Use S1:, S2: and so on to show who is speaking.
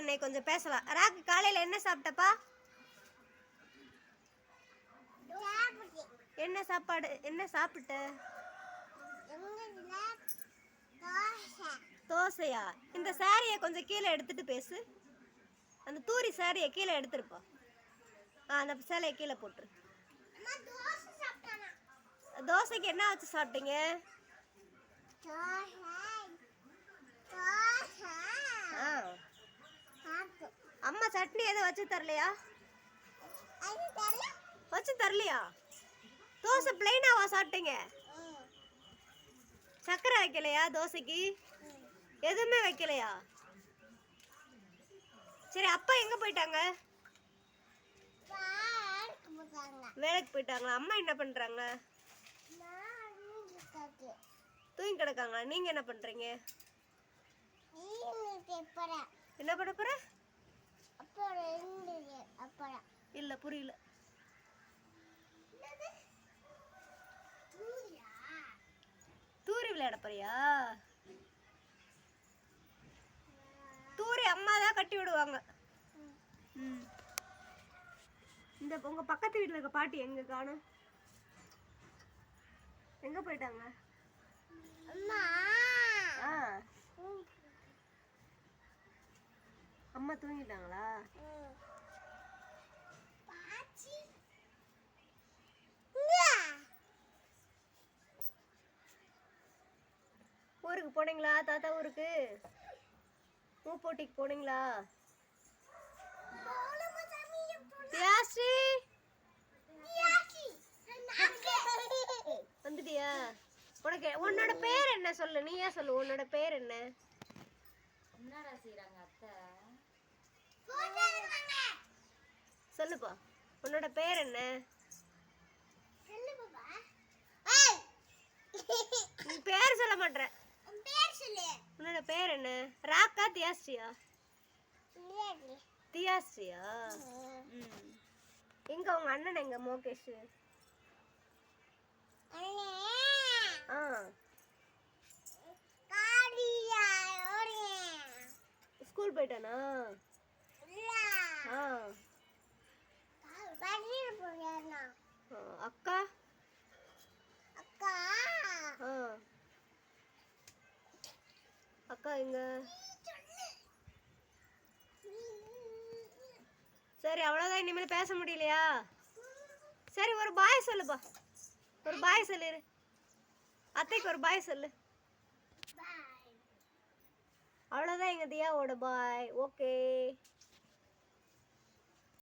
S1: இன்னைக்கு கொஞ்சம் பேசலாம் ராக்கு காலையில் என்ன சாப்பிட்டப்பா? என்ன சாப்பாடு என்ன சாப்பிட்ட? தோசையா? இந்த சாரியை கொஞ்சம் கீழே எடுத்துட்டு பேசு. அந்த தூரி சாரியை கீழே எடுத்துருப்பா. ஆ அந்த சேலையை கீழே போட்டுரு. தோசைக்கு என்ன வச்சு சாப்பிட்டீங்க ஆ அம்மா சட்னி எதுவும் வச்சு தரலையா? வச்சு தரலையா? தோசை பிளைனாவா சாப்பிட்டீங்க? சக்கரை வைக்கலையா தோசைக்கு? எதுவுமே வைக்கலையா? சரி அப்பா எங்க போயிட்டாங்க? வேலைக்கு போயிட்டாங்களா? அம்மா என்ன பண்றாங்க? தூங்கி கிடக்காங்களா? நீங்க என்ன பண்றீங்க? என்ன பண்ண போற? இல்ல புரியல. தூரி விளையாட போறியா? தூரி அம்மா தான் கட்டி விடுவாங்க. இந்த உங்க பக்கத்து வீட்ல இருக்க பாட்டி எங்க காணும் எங்க போயிட்டாங்க? ஆ அம்மா தூங்கிட்டாங்களா? ஊருக்கு போனீங்களா தாத்தா ஊருக்கு? மூப்போட்டிக்கு போனீங்களா? தியாஸ்ரீ வந்துட்டியா? உனக்கு உன்னோட பேர் என்ன சொல்லு நீயா சொல்லு உன்னோட பேர் என்ன?
S2: என்னடா செய்றாங்க அத்தை?
S1: சொல்லுப்பா. உன்னோட பேர் என்ன? நீ பேர் சொல்ல மாட்ற. உன்னோட பேர் என்ன? ராக்கா தியாஸ்ரீயா? தியாஸ்ரீயா. எங்க உங்க அண்ணன் எங்க மோகேஷ்? ஆ. ஸ்கூல் போயிட்டானா? ஆ. அக்கா? ஆ. அக்கா எங்க சரி அவ்வளோதான் இனிமேல் பேச முடியலையா? சரி ஒரு பாய் சொல்லுப்பா. ஒரு பாய் சொல்லிரு. அத்தைக்கு ஒரு பாய் சொல்லு. அவ்வளோதான் எங்கள் தியாவோட பாய். ஓகே.